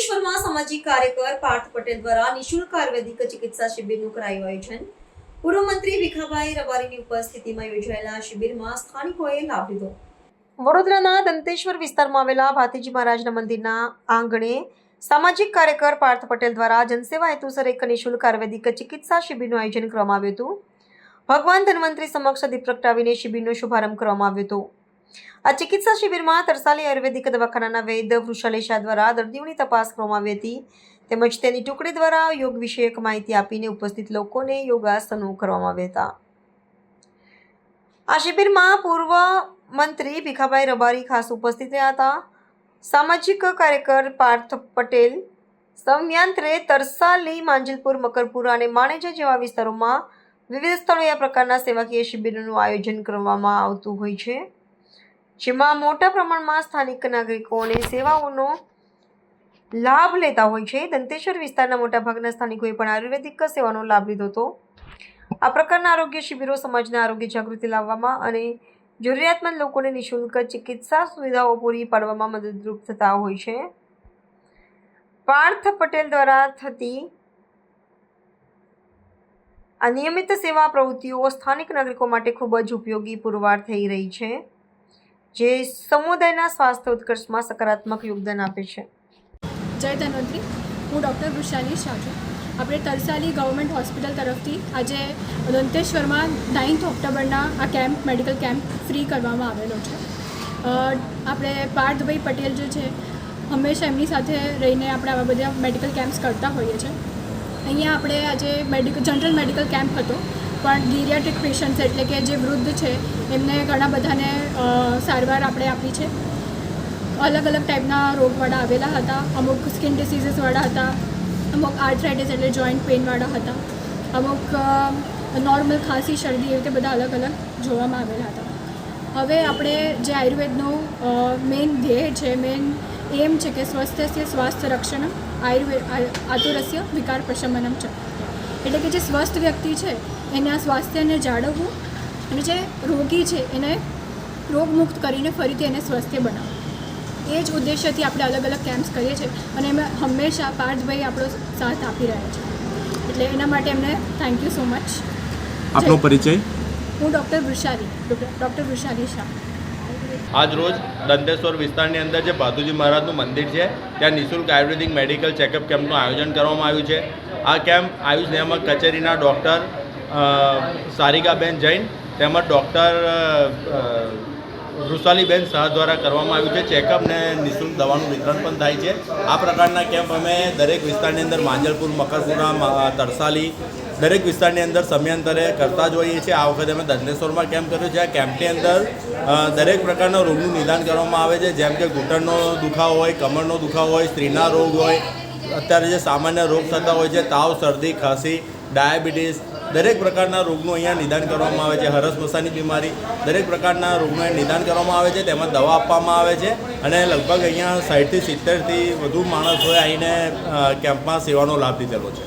કાર્યકર પાર્થ પટેલ દ્વારા નિઃશુલ્ક આયુર્વેદિક ચિકિત્સા શિબિરનું કરાયું આયોજન. પૂર્વ મંત્રી ભીખાભાઈ રબારીની ઉપસ્થિતિમાં યોજાયેલા શિબિરમાં સ્થાનિકોએ લાભ લીધો. વડોદરાના દંતેશ્વર વિસ્તારમાં આવેલા ભાતીજી મહારાજના મંદિરના આંગણે સામાજિક કાર્યકર પાર્થ પટેલ દ્વારા જનસેવા હેતુસર એક નિઃશુલ્ક આયુર્વેદિક ચિકિત્સા શિબિરનું આયોજન કરવામાં આવ્યું હતું. ભગવાન ધન્વંતરી સમક્ષ દીપ પ્રગટાવીને શિબિરનો શુભારંભ કરવામાં આવ્યો હતો. આ ચિકિત્સા શિબિરમાં તરસાલી આયુર્વેદિક દવાખાનાના વૈદ વૃષાલેશા દ્વારા દર્દીઓની તપાસ કરવામાં આવી હતી. તેમજ તેની ટુકડી દ્વારા યોગ વિષયક માહિતી આપીને ઉપસ્થિત લોકોને યોગાસનો કરવામાં આવ્યા હતા. આ શિબિરમાં પૂર્વ મંત્રી ભીખાભાઈ રબારી ખાસ ઉપસ્થિત રહ્યા હતા. સામાજિક કાર્યકર પાર્થ પટેલ, સમયાંતરે તરસાલી, માંજલપુર, મકરપુરા અને માણેજા જેવા વિસ્તારોમાં વિવિધ સ્થળોએ આ પ્રકારના સેવાકીય શિબિરોનું આયોજન કરવામાં આવતું હોય છે. જેમાં મોટા પ્રમાણમાં સ્થાનિક નાગરિકો અને સેવાઓનો લાભ લેતા હોય છે. દંતેશ્વર વિસ્તારના મોટાભાગના સ્થાનિકોએ પણ આયુર્વેદિક સેવાનો લાભ લીધો હતો. આ પ્રકારના આરોગ્ય શિબિરો સમાજના આરોગ્ય જાગૃતિ લાવવામાં અને જરૂરિયાતમંદ લોકોને નિઃશુલ્ક ચિકિત્સા સુવિધાઓ પૂરી પાડવામાં મદદરૂપ થતા હોય છે. પાર્થ પટેલ દ્વારા થતી આ નિયમિત સેવા પ્રવૃત્તિઓ સ્થાનિક નાગરિકો માટે ખૂબ જ ઉપયોગી પુરવાર થઈ રહી છે. જે સમુદાયના સ્વાસ્થ્ય ઉત્કર્ષમાં સકારાત્મક યોગદાન આપે છે. જય ધન્વંતરી. હું ડૉક્ટર વૃષાલી શાહ છું આપણે તરસાલી ગવર્મેન્ટ હોસ્પિટલ તરફથી આજે દંતેશ્વરમાં નાઇન્થ ઓક્ટોબરના આ કેમ્પ, મેડિકલ કેમ્પ ફ્રી કરવામાં આવેલો છે. આપણે પાર્થભાઈ પટેલ જે છે, હંમેશા એમની સાથે રહીને આપણે આવા બધા મેડિકલ કેમ્પ્સ કરતા હોઈએ છીએ. અહીંયા આપણે આજે મેડિકલ જનરલ મેડિકલ કેમ્પ હતો. પણ ગીરિયાટ્રિક પેશન્ટ્સ એટલે કે જે વૃદ્ધ છે, એમને ઘણા બધાને સારવાર આપણે આપી છે. અલગ અલગ ટાઈપના રોગવાળા આવેલા હતા, અમુક સ્કિન ડિસીઝીસવાળા હતા, અમુક આર્થરાઇટિસ એટલે જોઈન્ટ પેઇનવાળા હતા, અમુક નોર્મલ ખાંસી, શરદી એ રીતે બધા અલગ અલગ જોવામાં આવેલા હતા. હવે આપણે જે આયુર્વેદનું મેઇન ધ્યેય છે મેઇન એમ છે કે સ્વસ્થ્ય સ્વાસ્થ્ય રક્ષણમ આયુર્વેદ આતુરસ્ય, વિકાર પ્રશમનમ છે. એટલે કે જે સ્વસ્થ વ્યક્તિ છે એને આ સ્વાસ્થ્યને જાળવવું અને જે રોગી છે એને રોગમુક્ત કરીને ફરીથી એને સ્વસ્થ બનાવવું. એ જ ઉદ્દેશ્યથી આપણે અલગ અલગ કેમ્પ્સ કરીએ છીએ અને એમાં હંમેશા પાર્થભાઈ આપણો સાથ આપી રહ્યા છે. એટલે એના માટે એમને થેન્ક યુ સો મચ આપનો પરિચય? હું ડૉક્ટર વૃષાલી ડૉક્ટર વૃષાલી શાહ. આજ રોજ દંતેશ્વર વિસ્તારની અંદર જે ભાતુજી મહારાજનું મંદિર છે ત્યાં નિઃશુલ્ક આયુર્વેદિક મેડિકલ ચેકઅપ કેમ્પનું આયોજન કરવામાં આવ્યું છે. આ કેમ્પ આયુષ નિયામક કચેરીના ડૉક્ટર સારિકાબેન જૈન તેમજ ડૉક્ટર વૃષાલીબેન શાહ દ્વારા કરવામાં આવ્યું છે. ચેકઅપ ને નિઃશુલ્ક દવાનું વિતરણ પણ થાય છે. આ પ્રકારના કેમ્પ અમે દરેક વિસ્તારની અંદર માંજલપુર, મકરપુરા તરસાલી દરેક વિસ્તારની અંદર સમયાંતરે કરતા જ હોઈએ છીએ. આ વખતે અમે દંડેશ્વરમાં કેમ્પ કર્યો છે. આ કેમ્પની અંદર દરેક પ્રકારના રોગનું નિદાન કરવામાં આવે છે. જેમ કે ઘૂંટણનો દુખાવો હોય, કમરનો દુખાવો હોય, સ્ત્રીના રોગ હોય અત્યારે જે સામાન્ય રોગ થતા હોય છે, તાવ, શરદી, ખાંસી, ડાયાબિટીસ, દરેક પ્રકારના રોગનું અહીંયા નિદાન કરવામાં આવે છે. હરસ મસાની બીમારી દરેક પ્રકારના રોગનું નિદાન કરવામાં આવે છે. તેમાં દવા આપવામાં આવે છે અને લગભગ અહીંયા સાઠથી સિત્તેરથી વધુ માણસોએ આવીને કેમ્પમાં સેવાનો લાભ લીધેલો છે.